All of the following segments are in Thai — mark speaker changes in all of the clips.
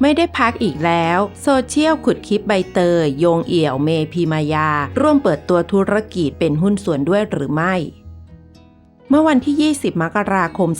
Speaker 1: ไม่ได้พักอีกแล้ว โซเชียลขุดคลิปใบเตยโยงเอี่ยวเมพีมายา ร่วมเปิดตัวธุรกิจเป็นหุ้นส่วนด้วยหรือไม่ เมื่อวันที่ 20 มกราคม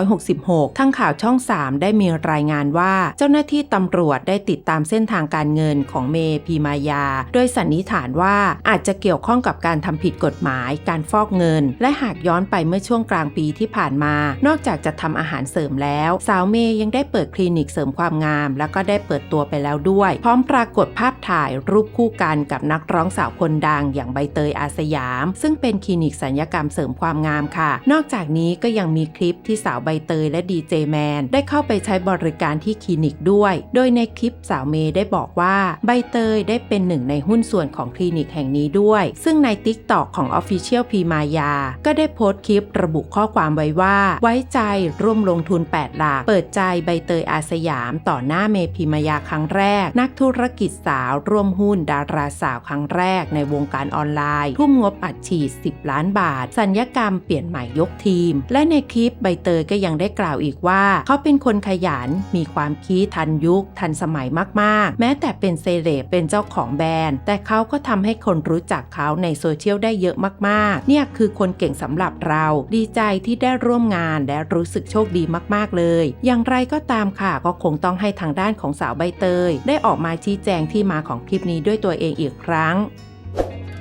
Speaker 1: 2566 ทั้งข่าวช่อง 3 ได้มีรายงานว่า เจ้าหน้าที่ตำรวจได้ติดตามเส้นทางการเงินของเมพีมายา โดยสันนิษฐานว่าอาจจะเกี่ยวข้องกับการทำผิดกฎหมาย การฟอกเงิน และหากย้อนไปเมื่อช่วงกลางปีที่ผ่านมา นอกจากจะทำอาหารเสริมแล้ว สาวเมย์ยังได้เปิดคลินิกเสริมความงาม แล้วก็ได้เปิดตัวไปแล้วด้วย พร้อมปรากฏภาพถ่ายรูปคู่กันกับนักร้องสาวคนดังอย่างใบเตยอาสยาม ซึ่งเป็นคลินิกสัญญกรรมเสริมความงามค่ะ นอกจากนี้ก็ยังมีคลิปที่สาวใบเตยและดีเจแมนได้เข้าไปใช้บริการที่คลินิกด้วย โดยในคลิปสาวเมย์ได้บอกว่าใบเตยได้เป็นหนึ่งในหุ้นส่วนของคลินิกแห่งนี้ด้วย ซึ่งใน t ิ k t o k ของ Official พีมายา ก็ได้โพสต์คลิประบุข้อความไว้ว่า ไว้ใจร่วมลงทุน 8 หลัก เปิดใจใบเตยอาสยาม ต่อหน้าเมพิมายาครั้งแรก นักธุรกิจสาว ร่วมหุ้นดาราสาวครั้งแรกในวงการออนไลน์ ทุ่มงบอัดฉีด 10 ล้านบาท สัญญกรรมเปลี่ยนี่ยนใหม่ยกทีม และในคลิปใบเตยก็ยังได้กล่าวอีกว่า เขาเป็นคนขยัน มีความคิดทันยุค ทันสมัยมากๆ แม้แต่เป็นเซเลบเป็นเจ้าของแบรนด์ แต่เขาก็ทำให้คนรู้จักเขาในโซเชียลได้เยอะมากๆ เนี่ยคือคนเก่งสำหรับเรา ดีใจที่ได้ร่วมงานและรู้สึกโชคดีมากๆเลย อย่างไรก็ตามค่ะก็คงต้องให้ทางด้านของสาวใบเตย ได้ออกมาชี้แจงที่มาของคลิปนี้ด้วยตัวเองอีกครั้ง